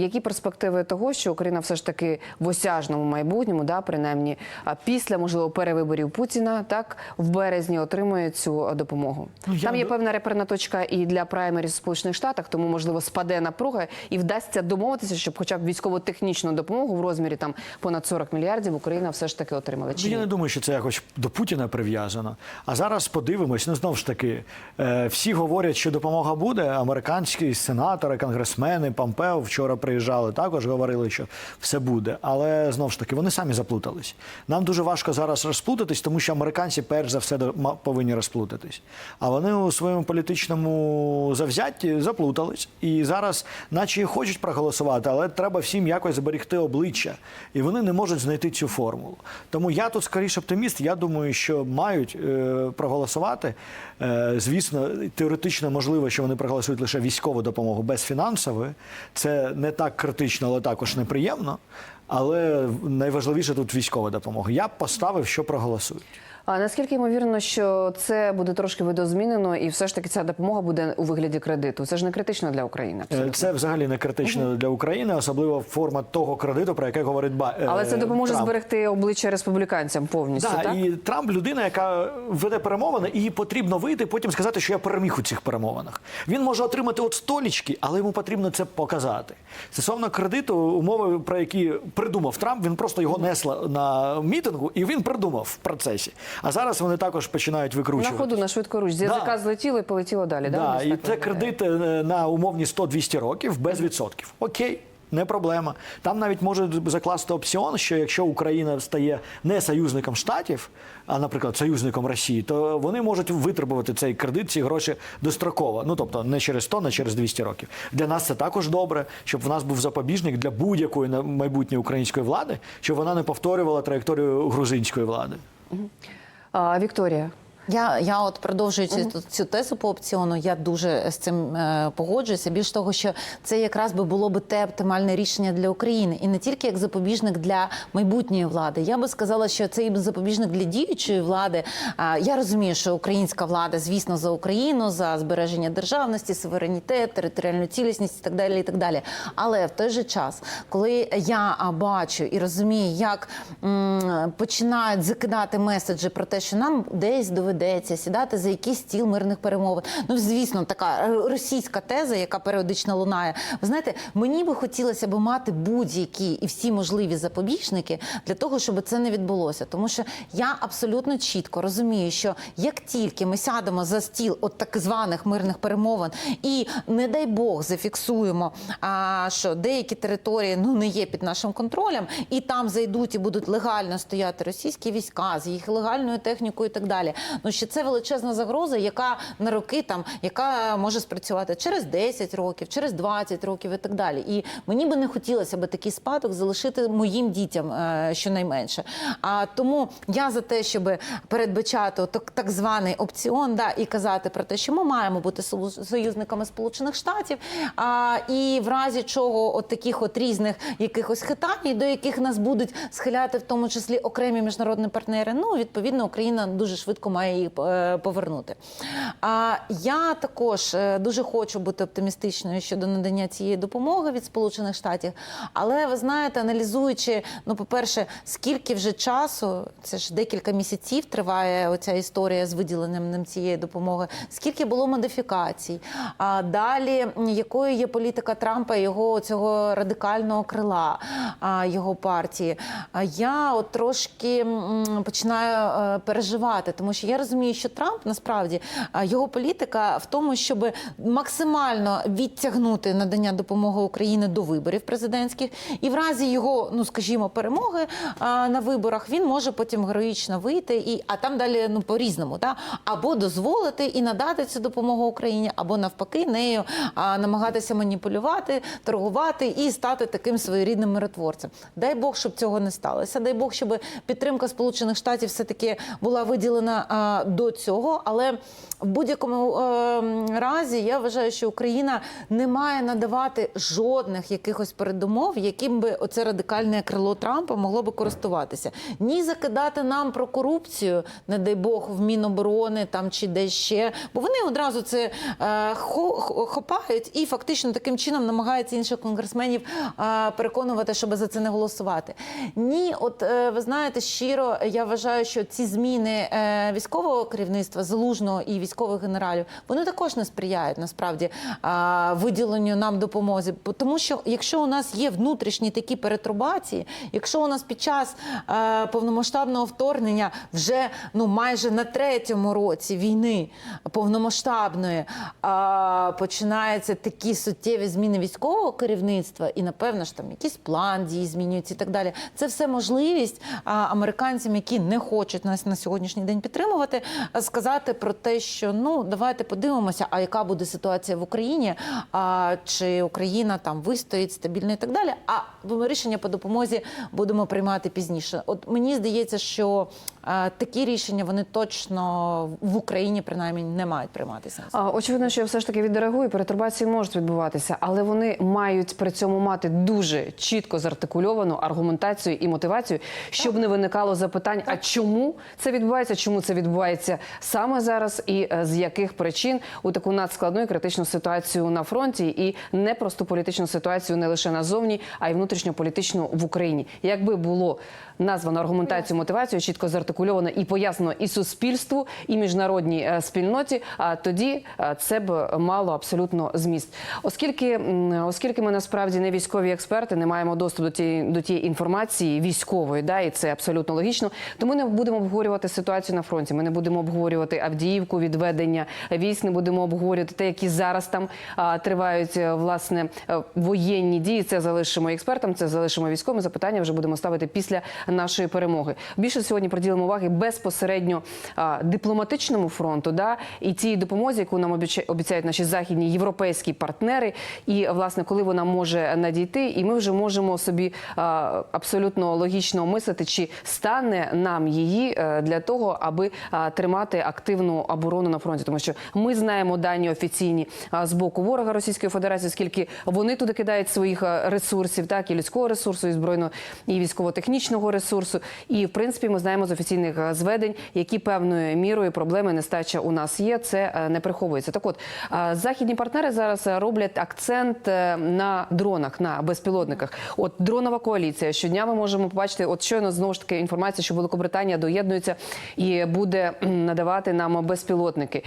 які перспективи того, що Україна все ж таки в осяжному майбутньому, да, принаймні, після можливо перевиборів Путіна, так в березні отримує цю допомогу. Ну, я Там є певна реперна точка і для праймерів в Сполучених Штатах, тому можливо спаде напруга і вдасться домовитися, щоб хоча б військово-технічну допомогу в розмірі там понад 40 мільярдів Україна все ж таки отримала. Чи Ну, я не думаю, що це якось до Путіна прив'язано. А зараз подивимось. Ну знову ж таки, е, всі говорять, що допомога буде. Американські сенатори, конгресмени, Помпео вчора приїжджали, також говорили, що все буде. Але знову ж таки, вони самі заплутались. Нам дуже важко зараз розплутатись, тому що американці перш за все повинні розплутатись. А вони у своєму політичному завзятті заплутались. І зараз, наче і хочуть проголосувати, але треба всім якось зберегти обличчя. І вони не можуть знайти цю формулу. Тому я тут скоріше оптиміст. Я думаю, що мають е, проголосувати. Е, звісно, теоретично можливо, що вони проголосують лише військову допомогу без фінансової. Це не так критично, але також неприємно. Але найважливіше тут військова допомога. Я поставив, що проголосують. А наскільки ймовірно, що це буде трошки видозмінено, і все ж таки ця допомога буде у вигляді кредиту? Це ж не критично для України. Е, абсолютно. Це взагалі не критично для України, особливо форма того кредиту, про який говорить Ба- е, Але це допоможе Трамп. зберегти обличчя республіканцям повністю. Да, так? і Трамп людина, яка веде перемовини, і потрібно вийти, потім сказати, що я переміг у цих перемовинах. Він може отримати от столічки, але йому потрібно це показати. Стосовно кредиту, умови, про які придумав Трамп, він просто його несла на мітингу, і він придумав в процесі. А зараз вони також починають На викручувати. ходу на швидку руч з Да. язика злетіло і полетіло далі. Да, Да, і це кредит е, на умовні 100-200 років без відсотків. Окей. Не проблема. Там навіть можуть закласти опціон, що якщо Україна стає не союзником штатів, а, наприклад, союзником Росії, то вони можуть витребувати цей кредит, ці гроші достроково. Ну тобто не через 100, не через 200 років. Для нас це також добре, щоб в нас був запобіжник для будь-якої на- майбутньої української влади, щоб вона не повторювала траєкторію грузинської влади. Вікторія. Я, я от продовжуючи тут цю тезу по опціону, я дуже з цим е, погоджуюся. Більш того, що це якраз би було би те оптимальне рішення для України, і не тільки як запобіжник для майбутньої влади. Я би сказала, що це і запобіжник для діючої влади. А, я розумію, що українська влада, звісно, за Україну, за збереження державності, суверенітет, територіальну цілісність і так далі. І так далі. Але в той же час, коли я бачу і розумію, як м, починають закидати меседжі про те, що нам десь доведеться сідати за якийсь стіл мирних перемовин. Ну, звісно, така е, російська теза, яка періодично лунає. Ви знаєте, мені би хотілося б мати будь-які і всі можливі запобіжники для того, щоб це не відбулося. Тому що я абсолютно чітко розумію, що як тільки ми сядемо за стіл от так званих мирних перемовин, і не дай Бог зафіксуємо, а, що деякі території ну не є під нашим контролем, і там зайдуть і будуть легально стояти російські війська з їх легальною технікою і так далі. Ну що це величезна загроза, яка на роки там, яка може спрацювати через 10 років, через 20 років і так далі. І мені би не хотілося би такий спадок залишити моїм дітям е, щонайменше. А тому я за те, щоб передбачати так, так званий опціон, да, і казати про те, що ми маємо бути сою- союзниками Сполучених Штатів, а, і в разі чого от таких от різних якихось хитань, до яких нас будуть схиляти, в тому числі окремі міжнародні партнери. Ну відповідно, Україна дуже швидко має їх е, повернути. А я також е, дуже хочу бути оптимістичною щодо надання цієї допомоги від Сполучених Штатів. Але ви знаєте, аналізуючи, ну, по-перше, скільки вже часу, це ж декілька місяців триває оця історія з виділенням нам цієї допомоги, скільки було модифікацій. А далі якою є політика Трампа і його цього радикального крила його партії. Я от трошки починаю е, переживати, тому що я розумію, що Трамп насправді його політика в тому, щоб максимально відтягнути надання допомоги Україні до виборів президентських, і в разі його, ну скажімо, перемоги на виборах він може потім героїчно вийти, і а там далі ну по різному, да? або дозволити і надати цю допомогу Україні, або навпаки, нею намагатися маніпулювати, торгувати і стати таким своєрідним миротворцем. Дай Бог, щоб цього не сталося. Дай Бог, щоб підтримка Сполучених Штатів все таки була виділена до цього. Але в будь-якому е, разі я вважаю, що Україна не має надавати жодних якихось передумов, яким би оце радикальне крило Трампа могло би користуватися. Ні закидати нам про корупцію, не дай Бог, в Міноборони там чи де ще, бо вони одразу це е, хо- хо- хопають і фактично таким чином намагаються інших конгресменів е, переконувати, щоб за це не голосувати. Ні, от ви знаєте, щиро я вважаю, що ці зміни е, військового керівництва залужного і військових генералів вони також не сприяють насправді виділенню нам допомозі. Бо Тому що якщо у нас є внутрішні такі перетрубації, якщо у нас під час е, повномасштабного вторгнення вже ну майже на третьому році війни повномасштабної е, починаються такі суттєві зміни військового керівництва, і напевно ж там якийсь план дій змінюється і так далі. Це все можливість американцям, які не хочуть нас на сьогоднішній день підтримувати, а, сказати про те, що ну давайте подивимося, а яка буде ситуація в Україні, а чи Україна там вистоїть стабільно і так далі. А рішення по допомозі будемо приймати пізніше. От мені здається, що такі рішення вони точно в Україні принаймні не мають прийматися. Очевидно, що все ж таки відреагує, перетурбації можуть відбуватися, але вони мають при цьому мати дуже чітко зартикульовану аргументацію і мотивацію, щоб не виникало запитань, а чому це відбувається, чому це відбувається саме зараз, і е, з яких причин у таку надскладну і критичну ситуацію на фронті, і непросту політичну ситуацію не лише назовні, а й внутрішньополітичну в Україні. Якби було названо аргументацію, мотивацію, чітко зартикульовано і пояснено і суспільству, і міжнародній е, спільноті, а тоді е, це б мало абсолютно зміст. Оскільки, оскільки ми насправді не військові експерти, не маємо доступу до тієї до тієї інформації військової, да, і це абсолютно логічно. То ми не будемо обговорювати ситуацію на фронті. Ми не будемо обговорювати Авдіївку, відведення військ, не будемо обговорювати те, які зараз там а, тривають е, власне воєнні дії. Це залишимо експертам, це залишимо військовим. Запитання вже будемо ставити після нашої перемоги. Більше сьогодні приділимо уваги безпосередньо дипломатичному фронту, да? І тій допомозі, яку нам обіця- обіцяють наші західні європейські партнери, і власне коли вона може надійти, і ми вже можемо собі абсолютно логічно мислити, чи стане нам її е, для того, аби тримати активну оборону на фронті, тому що ми знаємо дані офіційні з боку ворога Російської Федерації, скільки вони туди кидають своїх е, ресурсів, так і людського ресурсу, і збройного і військово-технічного ресурсу. І в принципі ми знаємо з офіційних е, зведень, які певною мірою проблеми нестача у нас є. Це е, не приховується. Так, от е, західні партнери зараз роблять акцент на дронах, на безпілотниках. От дронова коаліція. Щодня ми можемо побачити, от щойно знову ж таки інформація, що Великобританія доєднується і буде надавати нам безпілотники.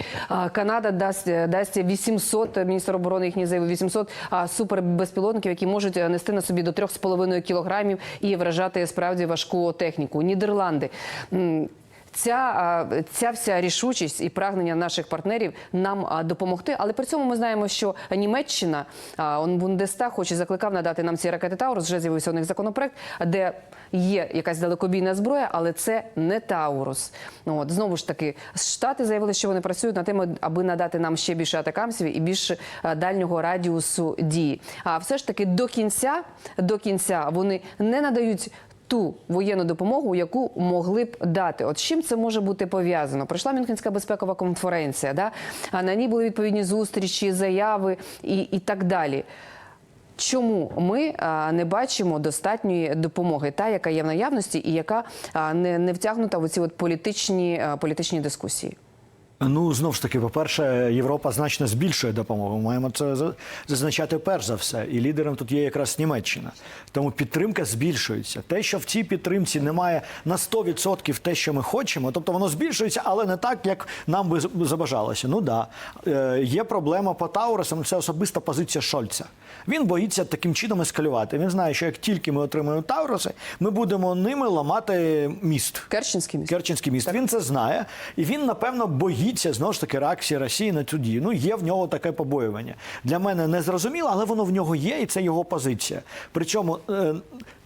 Канада дасть дасть 800, міністр оборони їхній заявив 800 а, супербезпілотників, які можуть нести на собі до 3,5 кілограмів і вражати справді важку техніку. Нідерланди. Ця, ця вся рішучість і прагнення наших партнерів нам допомогти. Але при цьому ми знаємо, що Німеччина он Бундестаг хоч і закликав надати нам ці ракети Таурус. Вже з'явився у них законопроект, де є якась далекобійна зброя, але це не Таурус. Ну от знову ж таки, штати заявили, що вони працюють над тим, аби надати нам ще більше атакамсів і більше дальнього радіусу дії. А все ж таки до кінця, до кінця вони не надають ту воєнну допомогу, яку могли б дати. От з чим це може бути пов'язано? Прийшла Мюнхенська безпекова конференція, да? а на ній були відповідні зустрічі, заяви і, і так далі. Чому ми не бачимо достатньої допомоги, та яка є в наявності, і яка не, не втягнута в ці от політичні, політичні дискусії? Ну, знов ж таки, по-перше, Європа значно збільшує допомогу. Ми маємо це зазначати перш за все. І лідером тут є якраз Німеччина. Тому підтримка збільшується. Те, що в цій підтримці немає на 100% те, що ми хочемо, тобто воно збільшується, але не так, як нам би забажалося. Ну да, Е, є проблема по Таурусам, це особиста позиція Шольца. Він боїться таким чином ескалювати. Він знає, що як тільки ми отримаємо Тауруси, ми будемо ними ламати міст. Керченський міст. Керченський міст. Він це знає, і він напевно боїться знову ж таки реакції Росії на цю дію. Ну є в нього таке побоювання. Для мене не зрозуміло, але воно в нього є, і це його позиція. Причому.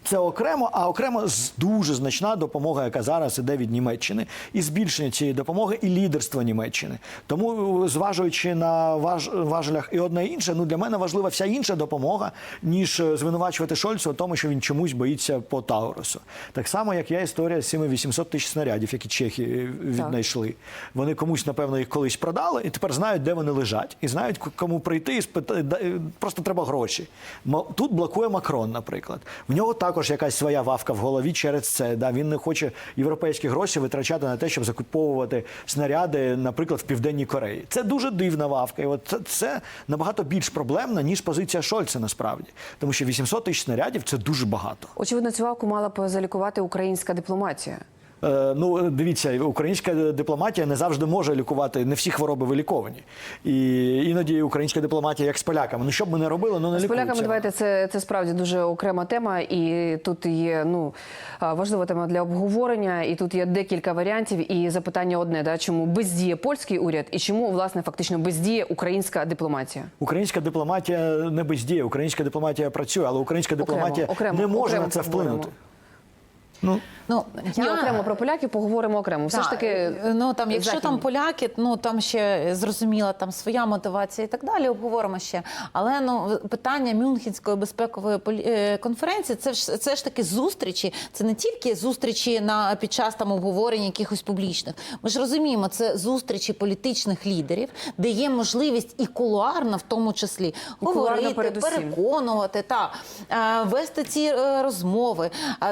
Е, Це окремо, а окремо дуже значна допомога, яка зараз іде від Німеччини, і збільшення цієї допомоги, і лідерство Німеччини. Тому, зважуючи на важ, важелях і одне і інше, ну для мене важлива вся інша допомога, ніж е, звинувачувати Шольцу у тому, що він чомусь боїться по Таурусу. Так само, як я історія з цими 800 тисяч снарядів, які чехи е, віднайшли. Вони комусь, напевно, їх колись продали, і тепер знають, де вони лежать, і знають, кому прийти і спитати. е, Просто треба гроші. Тут блокує Макрон, наприклад. В нього також якась своя вавка в голові через це. Да? Він не хоче європейські гроші витрачати на те, щоб закуповувати снаряди, наприклад, в Південній Кореї. Це дуже дивна вавка. І от це, це набагато більш проблемна, ніж позиція Шольца насправді. Тому що 800 тисяч снарядів це дуже багато. Очевидно, цю вавку мала б залікувати українська дипломатія. Е, Ну, дивіться, українська дипломатія не завжди може лікувати, не всі хвороби виліковані. І іноді українська дипломатія, як з поляками. Ну що б ми не робили, ну не З поляками давайте це, це справді дуже окрема тема, і тут є ну важлива тема для обговорення. І тут є декілька варіантів. І запитання одне: да чому бездіє польський уряд, і чому власне фактично бездіє українська дипломатія? Українська дипломатія не бездіє, українська дипломатія працює, але українська дипломатія окремо, не може окремо на це вплинути. Ну, Ну, Ні, окремо про поляків поговоримо окремо. Все ж таки, ну там, якщо там поляки, ну там ще зрозуміла там своя мотивація і так далі. Обговоримо ще. Але ну питання Мюнхенської безпекової е, конференції, це ж це ж таки зустрічі. Це не тільки зустрічі на під час там обговорень якихось публічних. Ми ж розуміємо, це зустрічі політичних лідерів, де є можливість і кулуарно, в тому числі, говорити, передусім. переконувати та е, вести ці е, розмови,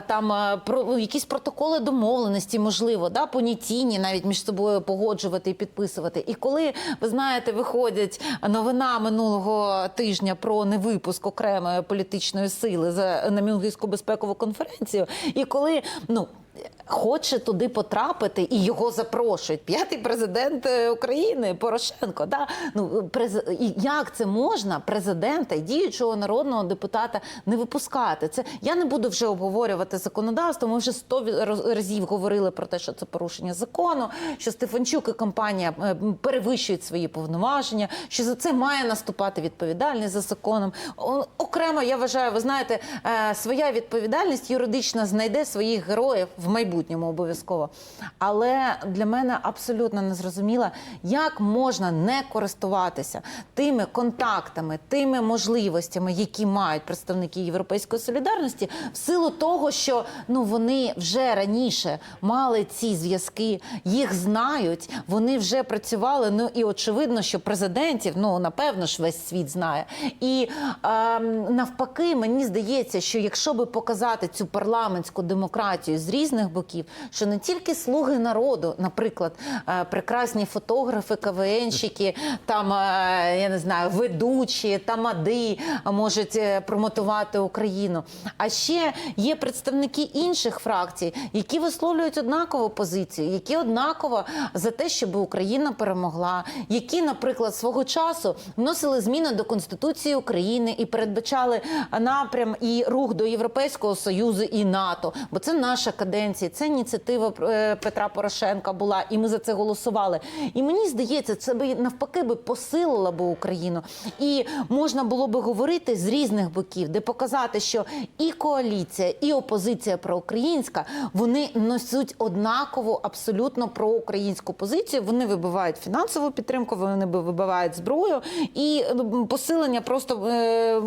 там е, про якісь протоколи домовленості, можливо, да, понятійні навіть між собою погоджувати і підписувати. І коли ви знаєте, виходять новина минулого тижня про невипуск окремої політичної сили за на Мюнхенську безпекову конференцію, і коли ну. Хоче туди потрапити і його запрошують. П'ятий президент е, України Порошенко. Да? Ну, през... і як це можна президента і діючого народного депутата не випускати? Це я не буду вже обговорювати законодавство. Ми вже сто разів говорили про те, що це порушення закону, що Стефанчук і компанія перевищують свої повноваження, що за це має наступати відповідальність за законом. Окремо, я вважаю, ви знаєте, е, своя відповідальність юридична знайде своїх героїв в майбутньому обов'язково. Але для мене абсолютно незрозуміло, як можна не користуватися тими контактами, тими можливостями, які мають представники Європейської солідарності, в силу того, що ну вони вже раніше мали ці зв'язки, їх знають, вони вже працювали. Ну і очевидно, що президентів, ну напевно ж весь світ знає. І е, навпаки, мені здається, що якщо би показати цю парламентську демократію з різних боків, що не тільки слуги народу, наприклад, е, прекрасні фотографи, КВНщики, там е, я не знаю, ведучі, тамади можуть е, промотувати Україну. А ще є представники інших фракцій, які висловлюють однакову позицію, які однаково за те, щоб Україна перемогла, які, наприклад, свого часу вносили зміни до Конституції України і передбачали напрям і рух до Європейського союзу і НАТО. Бо це наша каденція, це ініціатива е, Петра Порошенка була, і ми за це голосували. І мені здається, це би навпаки би посилило би Україну, і можна було би говорити з різних боків, де показати, що і коаліція, і опозиція проукраїнська вони несуть однакову абсолютно проукраїнську позицію. Вони вибивають фінансову підтримку, вони вибивають зброю і посилення просто е,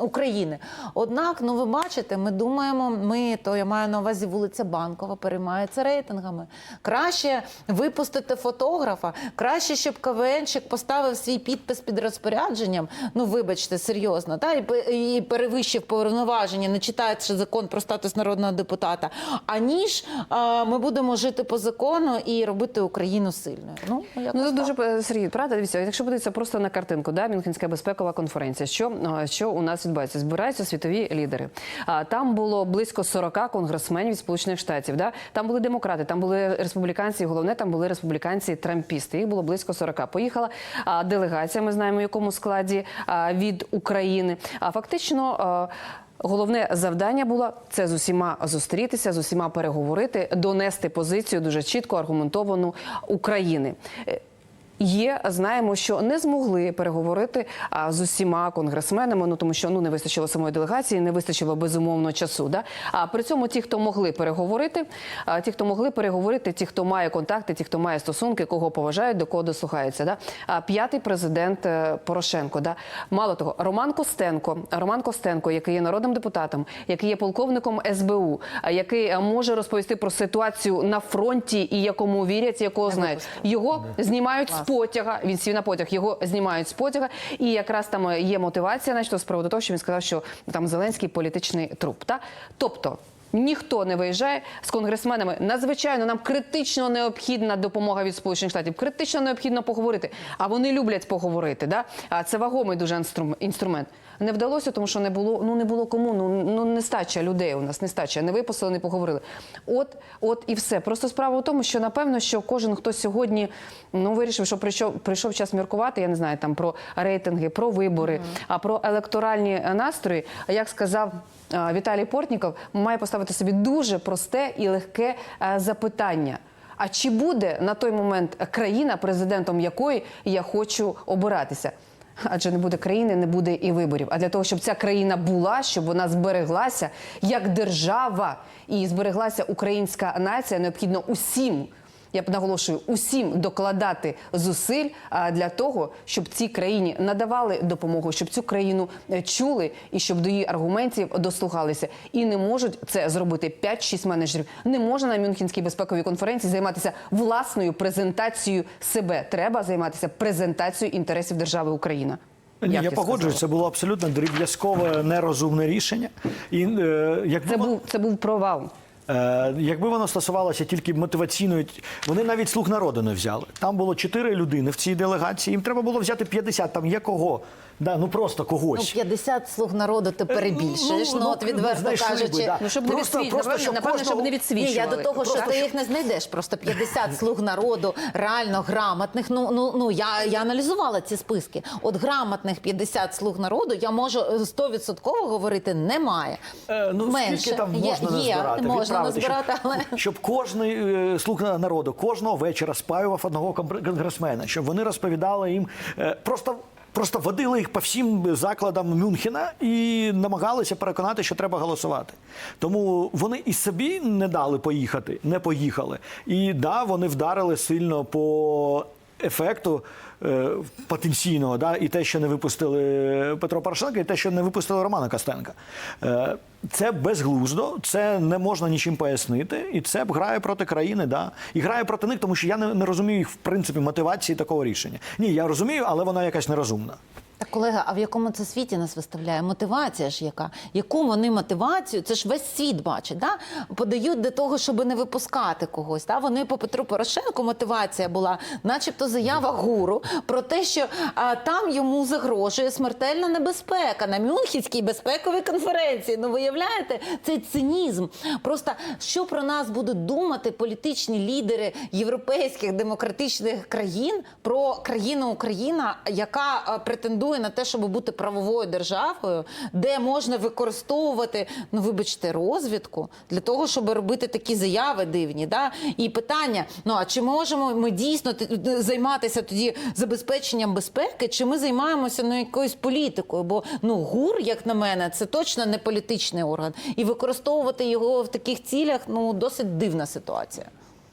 України. Однак, ну ви бачите, ми думаємо, ми то я маю на увазі вулиця Банкова переймається рейтингами. Краще випустити фотографа, краще, щоб КВНчик поставив свій підпис під розпорядженням. Ну вибачте, серйозно, та і, і перевищив повноваження, не читаючи закон про статус народного депутата. Аніж а, ми будемо жити по закону і робити Україну сильною. Ну Ну, це дуже Сергій, правда. Дивіться, якщо подивитися просто на картинку, да, Мюнхенська безпекова конференція. Що, що у нас відбувається? Збираються світові лідери. А там було близько 40 конгресменів від Сполучених Штатів. Да? Там були демократи, там були республіканці, і головне, там були республіканці трампісти. Їх було близько 40. Поїхала делегація. Ми знаємо, в якому складі від України. А фактично. Головне завдання було це з усіма зустрітися, з усіма переговорити, донести позицію дуже чітко аргументовану України. Є, знаємо, що не змогли переговорити а, з усіма конгресменами, ну тому що ну не вистачило самої делегації, не вистачило безумовно часу. Да? А при цьому ті, хто могли переговорити, ті, хто могли переговорити, ті, хто має контакти, ті, хто має стосунки, кого поважають, до кого дослухаються. Да? А п'ятий президент е, Порошенко. Да? Мало того, Роман Костенко, Роман Костенко, який є народним депутатом, який є полковником СБУ, а який е, може розповісти про ситуацію на фронті і якому вірять, якого знають. Його знімають з потяга. Він сів на потяг, його знімають з потяга. І якраз там є мотивація, наче з приводу того, що він сказав, що там Зеленський політичний труп. Та тобто. Ніхто не виїжджає з конгресменами. Надзвичайно нам критично необхідна допомога від сполучених штатів. Критично необхідно поговорити. А вони люблять поговорити. Да? А це вагомий дуже інструм- інструмент. Не вдалося, тому що не було. Ну не було кому. Ну ну нестача людей у нас нестача. Не випустили, не поговорили. От, от і все. Просто справа в тому, що напевно, що кожен, хто сьогодні ну вирішив, що прийшов прийшов час міркувати. Я не знаю там про рейтинги, про вибори, а про електоральні настрої. Як сказав. Віталій Портніков має поставити собі дуже просте і легке е, запитання. А чи буде на той момент країна, президентом якої я хочу обиратися? Адже не буде країни, не буде і виборів. А для того, щоб ця країна була, щоб вона збереглася як держава і збереглася українська нація, необхідно усім. Я б наголошую усім докладати зусиль для того, щоб цій країні надавали допомогу, щоб цю країну е, чули і щоб до її аргументів дослухалися. І не можуть це зробити 5-6 менеджерів. Не можна на Мюнхенській безпековій конференції займатися власною презентацією себе. Треба займатися презентацією інтересів держави Україна. Ні, Як я сказала. погоджуюсь, це було абсолютно дріб'язкове, нерозумне рішення. І е, якби Це був це був провал. Е, Якби воно стосувалося тільки мотиваційної, вони навіть слуг народу не взяли. Там було чотири людини в цій делегації. Їм треба було взяти 50, там є кого. Да, ну просто Ну, когось. 50 слуг народу ти перебільшуєш. Ну, от відверто знайшли би, кажучи. да. Ну, щоб не Просто- відсвіт- просто, напевно, щоб напевно, кожного- щоб не Ні, відсвічували. я до того, що ти щоб- їх не знайдеш. Просто 50 слуг народу, реально грамотних. Ну ну ну я, я аналізувала ці списки. От грамотних 50 слуг народу я можу е, 100% говорити немає. Е, Ну, Менше. скільки там Є- можна є, назбирати? можна відправити, назбирати, щоб, але щоб кожний е, слуг народу кожного вечора спаював одного компр- конгресмена, щоб вони розповідали їм е, просто. Просто водили їх по всім закладам Мюнхена і намагалися переконати, що треба голосувати. Тому вони і собі не дали поїхати, не поїхали. І да, вони вдарили сильно по ефекту потенційного, да, і те, що не випустили Петро Порошенка, і те, що не випустили Романа Костенка. Е, це безглуздо, це не можна нічим пояснити, і це грає проти країни, да. І грає проти них, тому що я не, не розумію їх, в принципі, мотивації такого рішення. Ні, я розумію, але вона якась нерозумна. Так, колега, а в якому це світі нас виставляє? Мотивація ж яка? Яку вони мотивацію? Це ж весь світ бачить. Да? Подають до того, щоб не випускати когось. Да? Вони по Петру Порошенку мотивація була, начебто, заява гуру про те, що а, там йому загрожує смертельна небезпека на Мюнхенській безпековій конференції. Ну, виявляєте, цей цинізм. Просто що про нас будуть думати політичні лідери європейських демократичних країн про країну Україна, яка а, претендує на те, щоб бути правовою державою, де можна використовувати, ну вибачте, розвідку для того, щоб робити такі заяви дивні. Да? І питання: ну а чи можемо ми дійсно займатися тоді забезпеченням безпеки, чи ми займаємося ну, якоюсь політикою? Бо ну гур, як на мене, це точно не політичний орган, і використовувати його в таких цілях ну досить дивна ситуація.